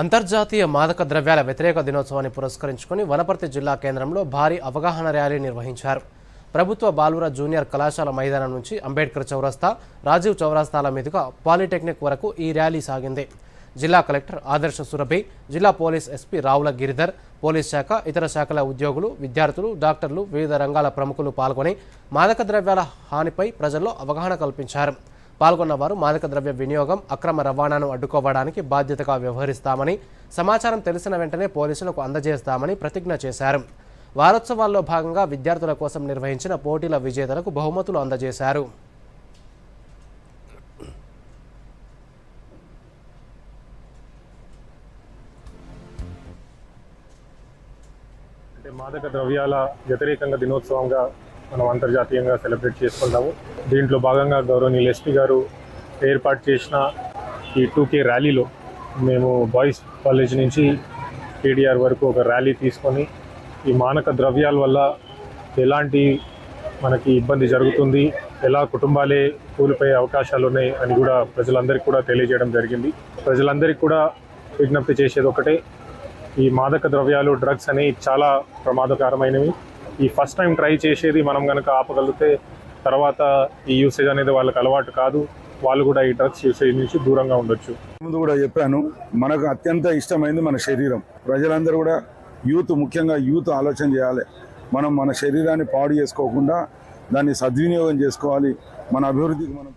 అంతర్జాతీయ మాదక ద్రవ్యాల వ్యతిరేక దినోత్సవాన్ని పురస్కరించుకుని వనపర్తి జిల్లా కేంద్రంలో భారీ అవగాహన ర్యాలీ నిర్వహించారు. ప్రభుత్వ బాలుర జూనియర్ కళాశాల మైదానం నుంచి అంబేద్కర్ చౌరస్తా రాజీవ్ చౌరస్తాల మీదుగా పాలిటెక్నిక్ వరకు ఈ ర్యాలీ సాగింది. జిల్లా కలెక్టర్ ఆదర్శ సురభి జిల్లా police SP Ravula Giridhar police శాఖ ఇతర శాఖల ఉద్యోగులు విద్యార్థులు డాక్టర్లు వివిధ రంగాల ప్రముఖులు పాల్గొని మాదక ద్రవ్యాల హానిపై ప్రజల్లో అవగాహన కల్పించారు. పాల్గొన్న వారు మాదక ద్రవ్య వినియోగం అక్రమ రవాణాను అడ్డుకోవడానికి బాధ్యతగా వ్యవహరిస్తామని సమాచారం తెలిసిన వెంటనే పోలీసులకు అందజేస్తామని ప్రతిజ్ఞ చేశారు. వారోత్సవాల్లో భాగంగా విద్యార్థుల కోసం నిర్వహించిన పోటీల విజేతలకు బహుమతులు అందజేశారు. మాదక ద్రవ్యాల వ్యతిరేకంగా దినోత్సవంగా మనం అంతర్జాతీయంగా సెలబ్రేట్ చేసుకుంటాము. దీంట్లో భాగంగా గౌరవనీయులు ఎస్పీ గారు ఏర్పాటు చేసిన ఈ టూకే ర్యాలీలో మేము బాయ్స్ కాలేజ్ నుంచి కేడిఆర్ వరకు ఒక ర్యాలీ తీసుకొని ఈ మానక ద్రవ్యాల వల్ల ఎలాంటి మనకి ఇబ్బంది జరుగుతుంది ఎలా కుటుంబాలే కూలిపోయే అవకాశాలు ఉన్నాయి అని కూడా ప్రజలందరికీ కూడా తెలియజేయడం జరిగింది. ప్రజలందరికీ కూడా విజ్ఞప్తి చేసేది ఒకటే ఈ మాదక ద్రవ్యాలు డ్రగ్స్ అనేవి చాలా ప్రమాదకరమైనవి. ఈ ఫస్ట్ టైం ట్రై చేసేది మనం కనుక ఆపగలిగితే తర్వాత ఈ యూసేజ్ అనేది వాళ్ళకి అలవాటు కాదు. వాళ్ళు కూడా ఈ డ్రగ్స్ యూసేజ్ నుంచి దూరంగా ఉండొచ్చు. ముందు కూడా చెప్పాను మనకు అత్యంత ఇష్టమైంది మన శరీరం. ప్రజలందరూ కూడా యూత్ ముఖ్యంగా యూత్ ఆలోచన చేయాలి. మనం మన శరీరాన్ని పాడు చేసుకోకుండా దాన్ని సద్వినియోగం చేసుకోవాలి. మన అభివృద్ధికి మనం